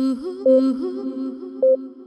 Mm-hmm.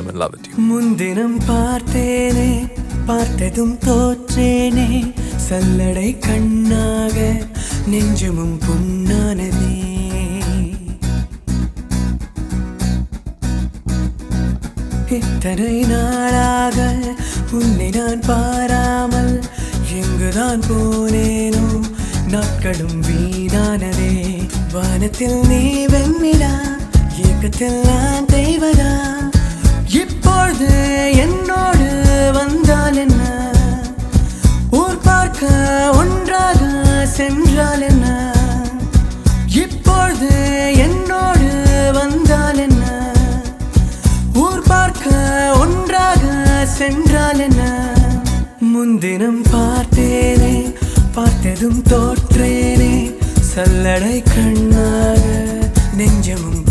I'm in love with you. முன்தினம் பார்த்தேனே பார்த்ததும் தோற்றேனே. சல்லடை கண்ணாக நெஞ்சமும் புண்ணானதே. இத்தனை நாளாக உன்னை நான் பாராமல் எங்குதான் போனேனோ நாட்களும் வீணானதே. வானத்தில் நீ வெண்ணிலா இயக்கத்தில் நான் தெய்வதா? இப்பொழுது என்னோடு வந்தால் என்ன? ஊர் பார்க்க ஒன்றாக சென்றால் என்ன? இப்பொழுது என்னோடு வந்தால் என்ன? ஊர் பார்க்க ஒன்றாக சென்றால் என்ன? முன்தினம் பார்த்தேனே பார்த்ததும் தோற்றேனே சல்லடை கண்ணாக நெஞ்சமும்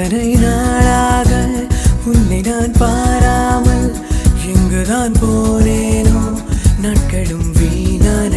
இத்தனை நாளாக உன்னை நான் பாராமல் எங்குதான் போனேனோ நாட்களும் வீணான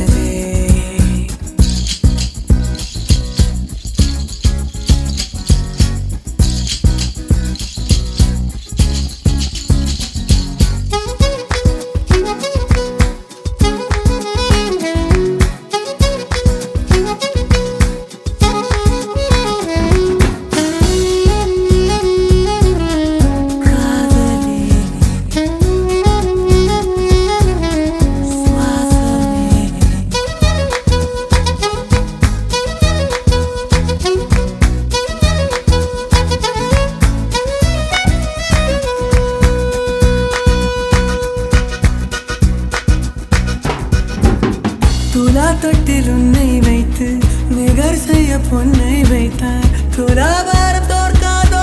துலா தொட்டில் உன்னை வைத்து நிகர் செய்ய பொன்னை வைத்தார். துலாபாரம் தோற்காதோ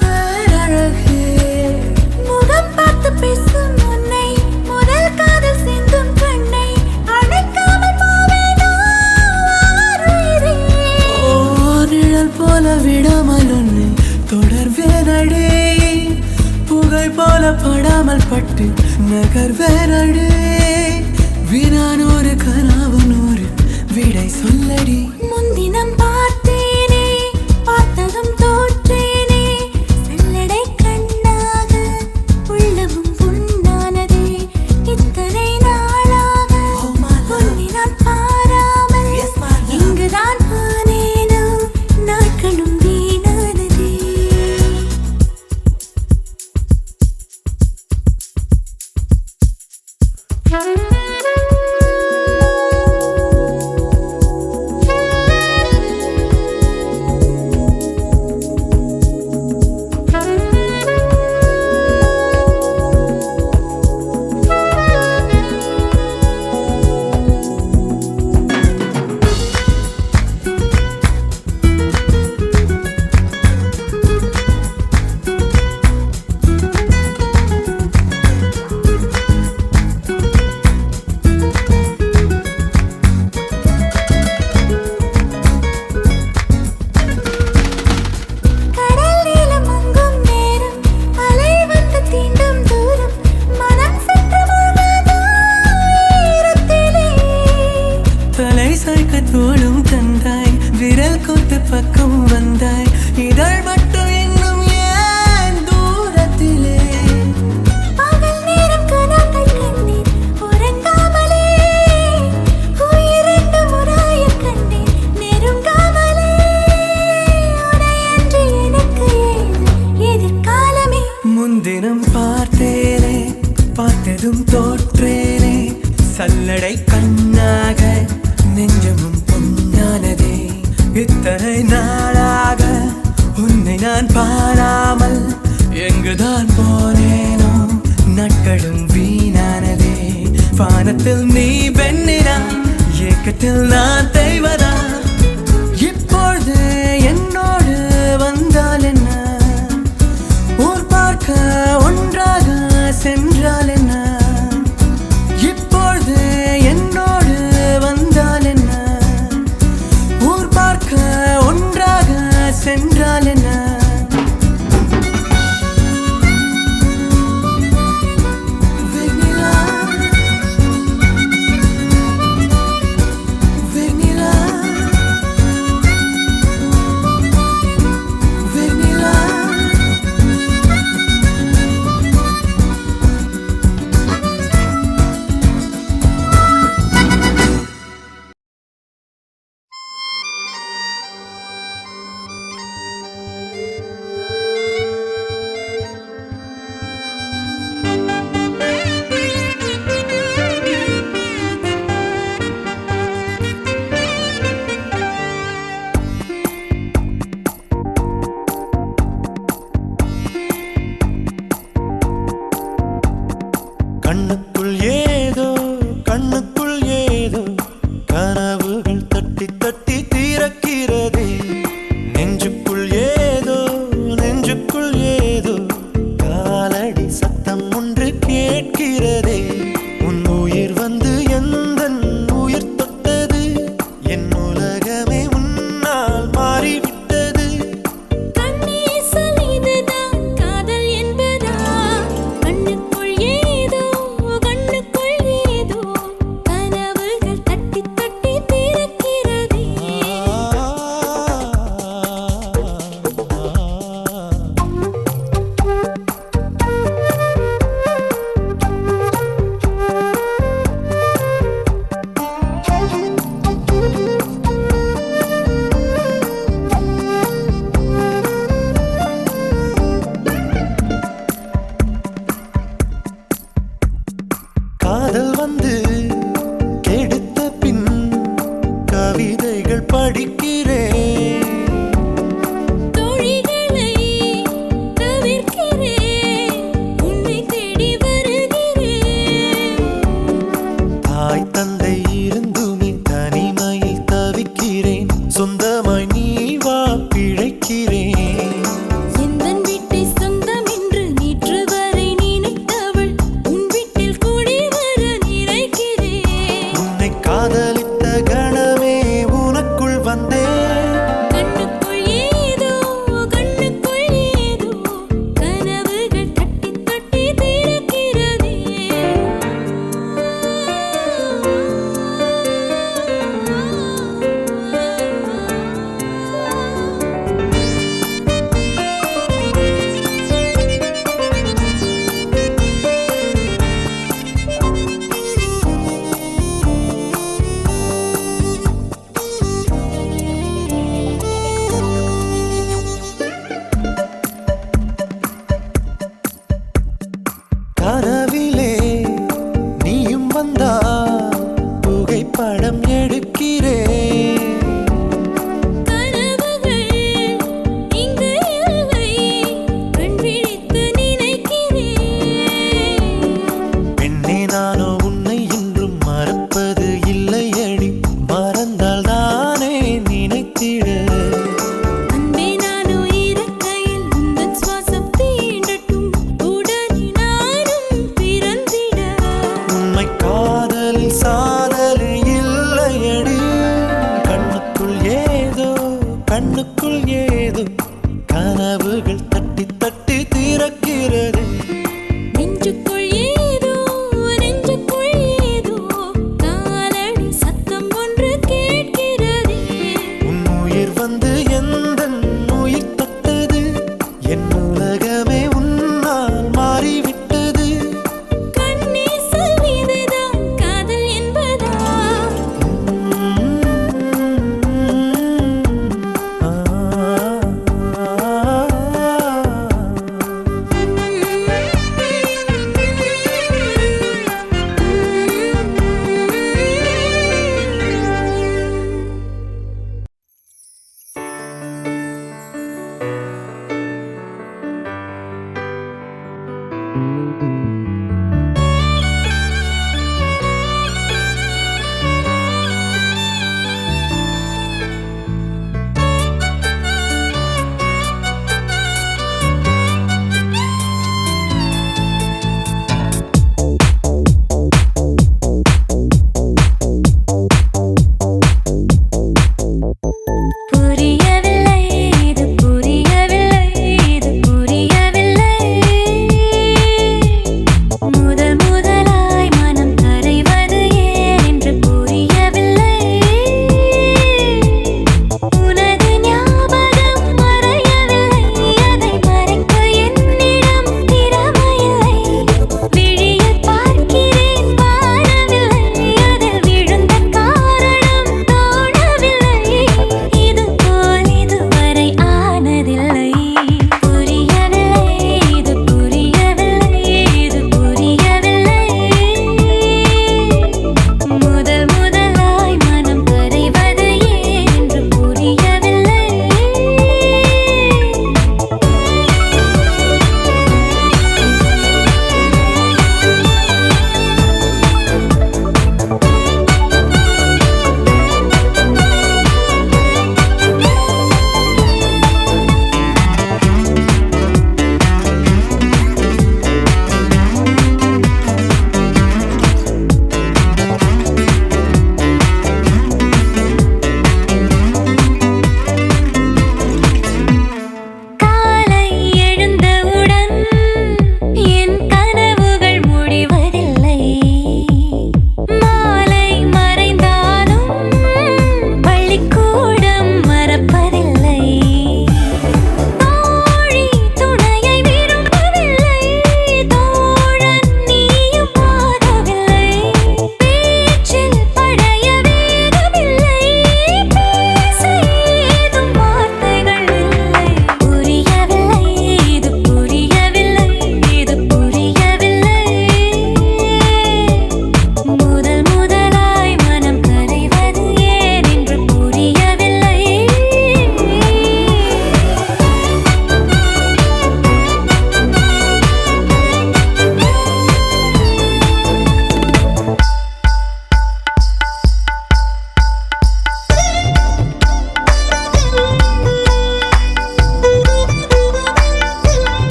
பேரழகே முகம் பார்த்து பேசும் உன்னை முதல் காதல் சிந்தும் கண்ணை அணைக்காமல் போவேதாழல் புகழ் போல படாமல் பட்டு நகர்வேனடே வினானோரு கனாவனோரு விடை சொல்லடி.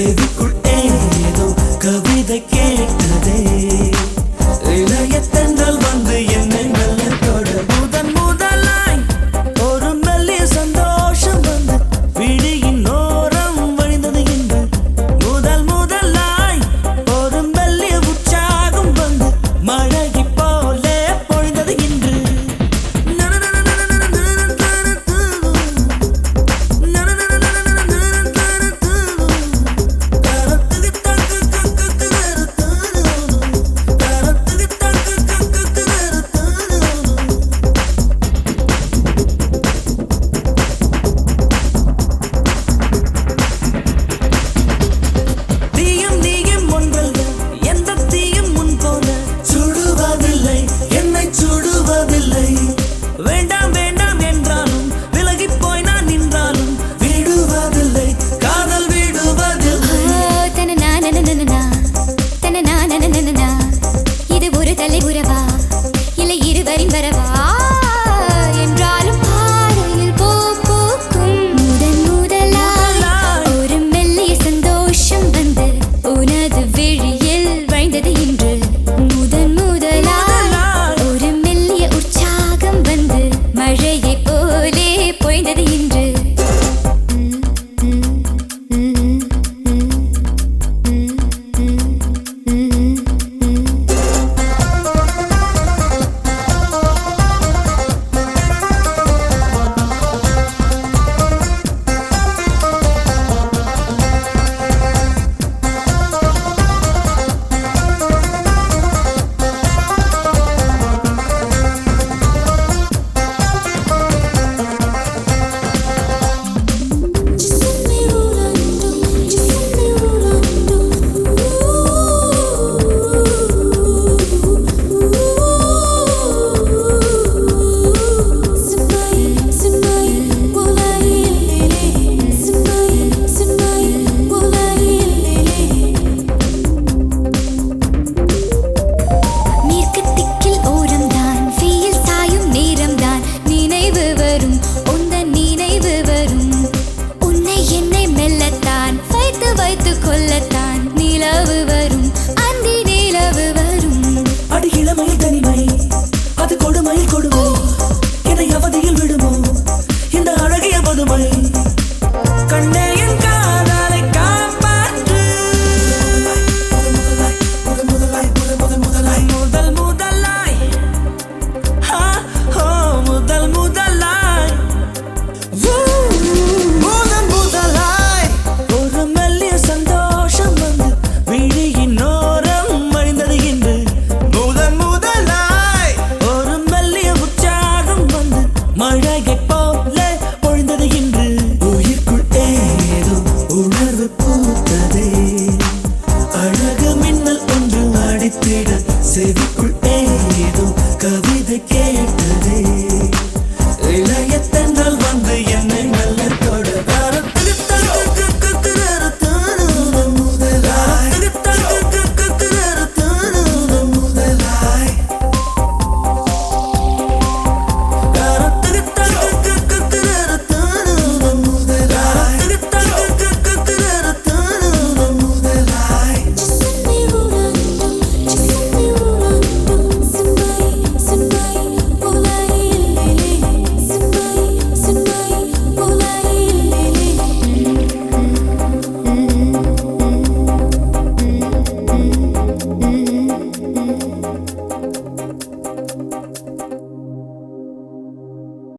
the